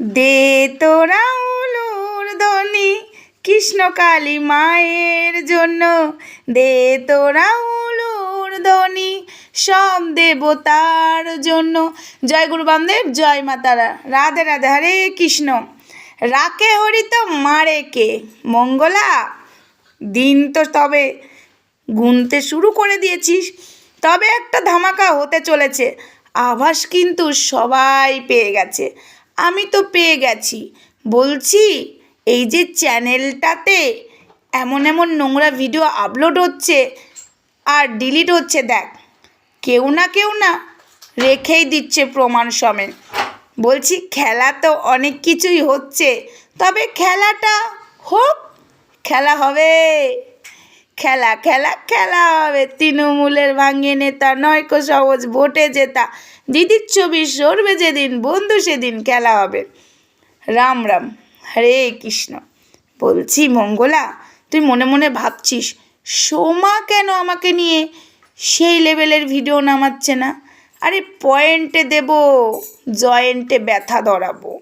দে তোরা উলুর ধ্বনি, কৃষ্ণ কালী মায়ের জন্য। দে তোরা উলুর ধ্বনি, সব দেবতার জন্য। জয় গুরু বামদেব, জয় মাতারা রাধে রাধে, হরে কৃষ্ণ। রাকে হরি তো মারে কে? মঙ্গলা, দিন তো তবে গুনতে শুরু করে দিয়েছিস। তবে একটা ধামাকা হতে চলেছে। আভাস কিন্তু সবাই পেয়ে গেছে। আমি তো পেয়ে গেছি। বলছি, এই যে চ্যানেলটাতে এমন এমন নোংরা ভিডিও আপলোড হচ্ছে আর ডিলিট হচ্ছে, দেখ। কেউ না কেউ না রেখেই দিচ্ছে প্রমাণ সমেত। বলছি, খেলা তো অনেক কিছুই হচ্ছে, তবে খেলাটা হোক, খেলা হবে। খেলা খেলা খেলা হবে। তৃণমূলের ভাঙিয়ে নেতা নয়কো সহজ, ভোটে জেতা। দিদির ছবি সরবে যেদিন, বন্ধু সেদিন খেলা হবে। রাম রাম, হরে কৃষ্ণ। বলছি, মঙ্গলা, তুই মনে মনে ভাবছিস, সোমা কেন আমাকে নিয়ে সেই লেভেলের ভিডিও নামাচ্ছে না? আরে, পয়েন্টে দেব, জয়েন্টে ব্যথা ধরাবো।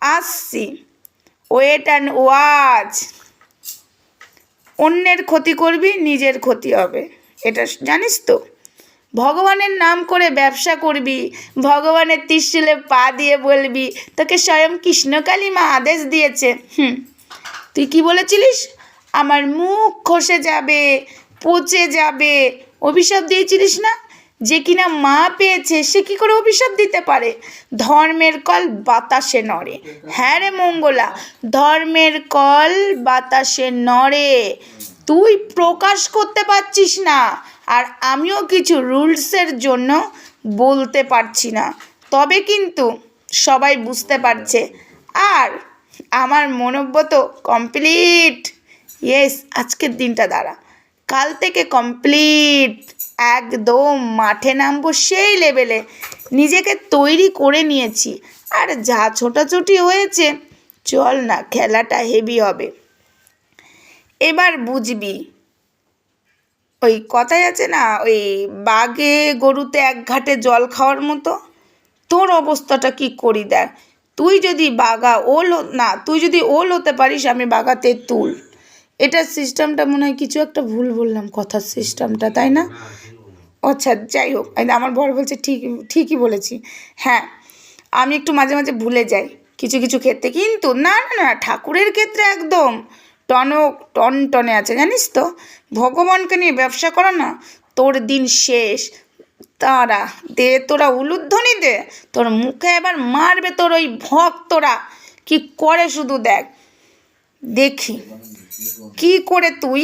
আসছি। Wait and watch. অন্যের ক্ষতি করবি, নিজের ক্ষতি হবে। এটা জানিস তো? ভগবানের নাম করে ব্যবসা করবি, ভগবানের ত্রিশুলে পা দিয়ে বলবি, তোকে স্বয়ং কৃষ্ণকালী মা আদেশ দিয়েছে। হুম, তুই কি বলেছিলিস? আমার মুখ খসে যাবে, পচে যাবে। অভিশাপ দিয়েছিলিস না? যে কিনা মা পেয়েছে, সে কি করে অভিশাপ দিতে পারে? ধর্মের কল বাতাসে নড়ে। হ্যাঁ রে মঙ্গলা, ধর্মের কল বাতাসে নড়ে। তুই প্রকাশ করতে পারছিস না, আর আমিও কিছু রুলসের জন্য বলতে পারছি না। তবে কিন্তু সবাই বুঝতে পারছে। আর আমার মনোব্য তো কমপ্লিট। ইয়েস আজকের দিনটা দাঁড়া। কাল থেকে কমপ্লিট একদম মাঠে নামবো সেই লেভেলে নিজেকে তৈরি করে নিয়েছি। আর যা ছোটাছুটি হয়েছে, চল না, খেলাটা হেভি হবে। এবার বুঝবি, ওই কথাই আছে না, ওই বাঘে গরুতে এক ঘাটে জল খাওয়ার মতো? তোর অবস্থাটা কি করি দেখ। তুই যদি বাঘা ওল, না, তুই যদি ওল হতে পারিস, আমি বাঘাতে তুল। এটার সিস্টেমটা মনে হয় কিছু একটা ভুল বললাম, কথার সিস্টেমটা তাই না? আচ্ছা যাই হোক আমার বর বলছে ঠিক, ঠিকই বলেছি। হ্যাঁ আমি একটু মাঝে মাঝে ভুলে যাই কিছু কিছু ক্ষেত্রে। কিন্তু না না না, ঠাকুরের ক্ষেত্রে একদম টনক, টন টনে আছে, জানিস তো? ভগবানকে নিয়ে ব্যবসা করা না, তোর দিন শেষ। তারা, দে তোরা উলুধ্বনি দে, তোর মুখে এবার মারবে তোর ওই ভক্তরা। কি করে শুধু দেখ? দেখি। কি করে তুই?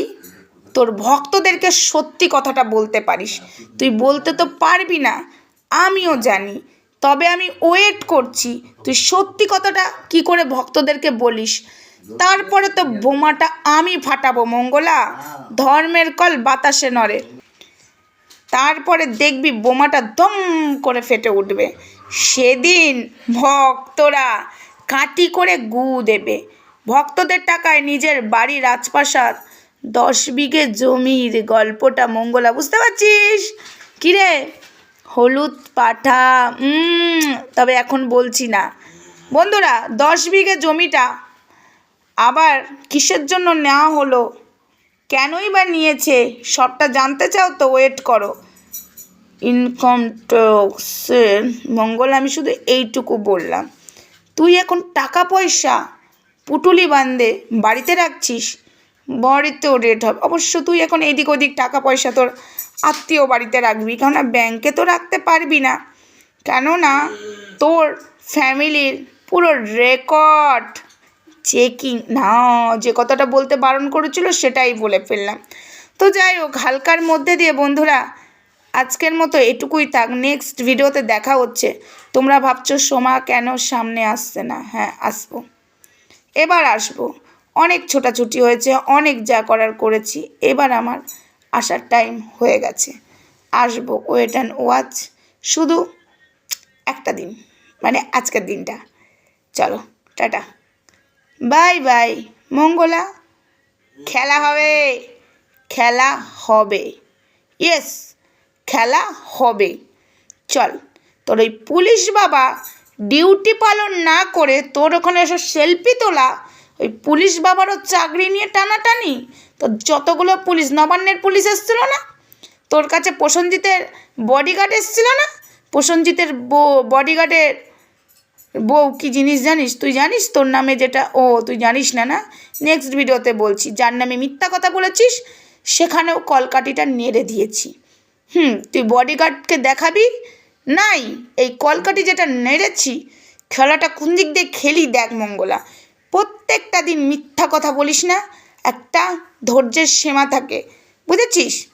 তোর ভক্তদেরকে সত্যি কথাটা বলতে পারিস। তুই বলতে তো পারবি না, আমিও জানি। তবে আমি ওয়েট করছি, তুই সত্যি কথাটা কি করে ভক্তদেরকে বলিস? তারপরে তো বোমাটা আমি ফাটাবো, মঙ্গলা। ধর্মের কল বাতাসে নড়ে। তারপরে দেখবি বোমাটা দম করে ফেটে উঠবে। সেদিন ভক্তরা কাটি করে গু দেবে। ভক্তদের টাকায় নিজের বাড়ি রাজপ্রাসাদ, দশ বিঘে জমির গল্পটা মঙ্গলা, বুঝতে পারছিস? কিরে হলুদ পাঠা তবে এখন বলছি না। বন্ধুরা, দশ বিঘে জমিটা আবার কিসের জন্য নেওয়া হলো? কেনই বা নিয়েছে? সবটা জানতে চাও তো ওয়েট করো। ইনকাম ট্যাক্সের মঙ্গল, আমি শুধু এইটুকু বললাম। তুই এখন টাকা পয়সা পুটুলি বান্ধে, বাড়িতে রাখছিস? বাড়িতেও রেট হবে। অবশ্য তুই এখন এদিক ওদিক টাকা পয়সা তোর আত্মীয় বাড়িতে রাখবি, কেননা ব্যাংকে তো রাখতে পারবি না। কেননা তোর ফ্যামিলির পুরো রেকর্ড চেকিং না, যে কথাটা বলতে বারণ করেছিল সেটাই বলে ফেললাম। তো যাই হোক, হালকার মধ্যে দিয়ে বন্ধুরা, আজকের মতো এটুকুই থাক। নেক্সট ভিডিওতে দেখা হচ্ছে। তোমরা ভাবছ সোমা কেন সামনে আসছে না? হ্যাঁ আসব। এবার আসব। অনেক ছোটাছুটি হয়েছে, অনেক যা করার করেছি, এবার আমার আসার টাইম হয়ে গেছে। আসব ওয়েট অ্যান্ড ওয়াচ শুধু একটা দিন মানে আজকের দিনটা। চলো, টাটা। বাই বাই মঙ্গলা, খেলা হবে। খেলা হবে। ইয়েস খেলা হবে। চল, তোর ওই পুলিশ বাবা ডিউটি পালন না করে তোর ওখানে এসে সেলফি তোলা, ওই পুলিশ বাবারও চাকরি নিয়ে টানাটানি? তো যতগুলো পুলিশ, নবান্নের পুলিশ এসেছিল না? তোর কাছে প্রসঞ্জিতের বডিগার্ড এসেছিল না? প্রসঞ্জিতের বডিগার্ডের বউ কি জিনিস জানিস? তুই জানিস তোর নামে যেটা, ও তুই জানিস না না? নেক্সট ভিডিওতে বলছি, যার নামে মিথ্যা কথা বলেছিস, সেখানেও কলকাটিটা নেড়ে দিয়েছি। হুম, তুই বডিগার্ডকে দেখাবি নাই, এই কলকাটি যেটা নেড়েছি, খেলাটা কোন দিক দিয়ে খেলি দেখ মঙ্গলা। প্রত্যেকটা দিন মিথ্যা কথা বলিস না, একটা ধৈর্যের সীমা থাকে, বুঝেছিস?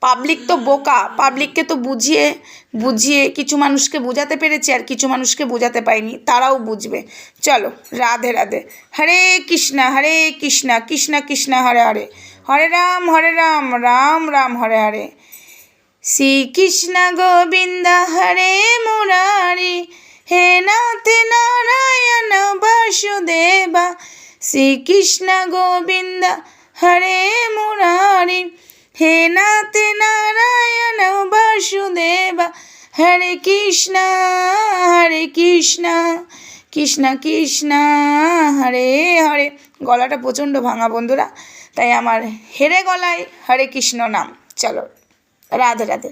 পাবলিক তো বোকা, পাবলিককে তো বুঝিয়ে বুঝিয়ে কিছু মানুষকে বোঝাতে পেরেছি আর কিছু মানুষকে বোঝাতে পাইনি, তারাও বুঝবে। চলো, রাধে রাধে। হরে কৃষ্ণা হরে কৃষ্ণা কৃষ্ণা কৃষ্ণা, হরে হরে। হরে রাম হরে রাম রাম রাম, হরে হরে। শ্রীকৃষ্ণ গোবিন্দ হরে মুরারি, হে নাথ নারায়ণ বাসুদেবা। শ্রীকৃষ্ণ গোবিন্দ হরে মুরারি, হে নাথ নারায়ণ বাসুদেবা। হরে কৃষ্ণ হরে কৃষ্ণ কৃষ্ণ কৃষ্ণ, হরে হরে। গলাটা প্রচণ্ড ভাঙা বন্ধুরা, তাই আমার হেরে গলায় হরে কৃষ্ণ নাম। চলো। রাধে রাধে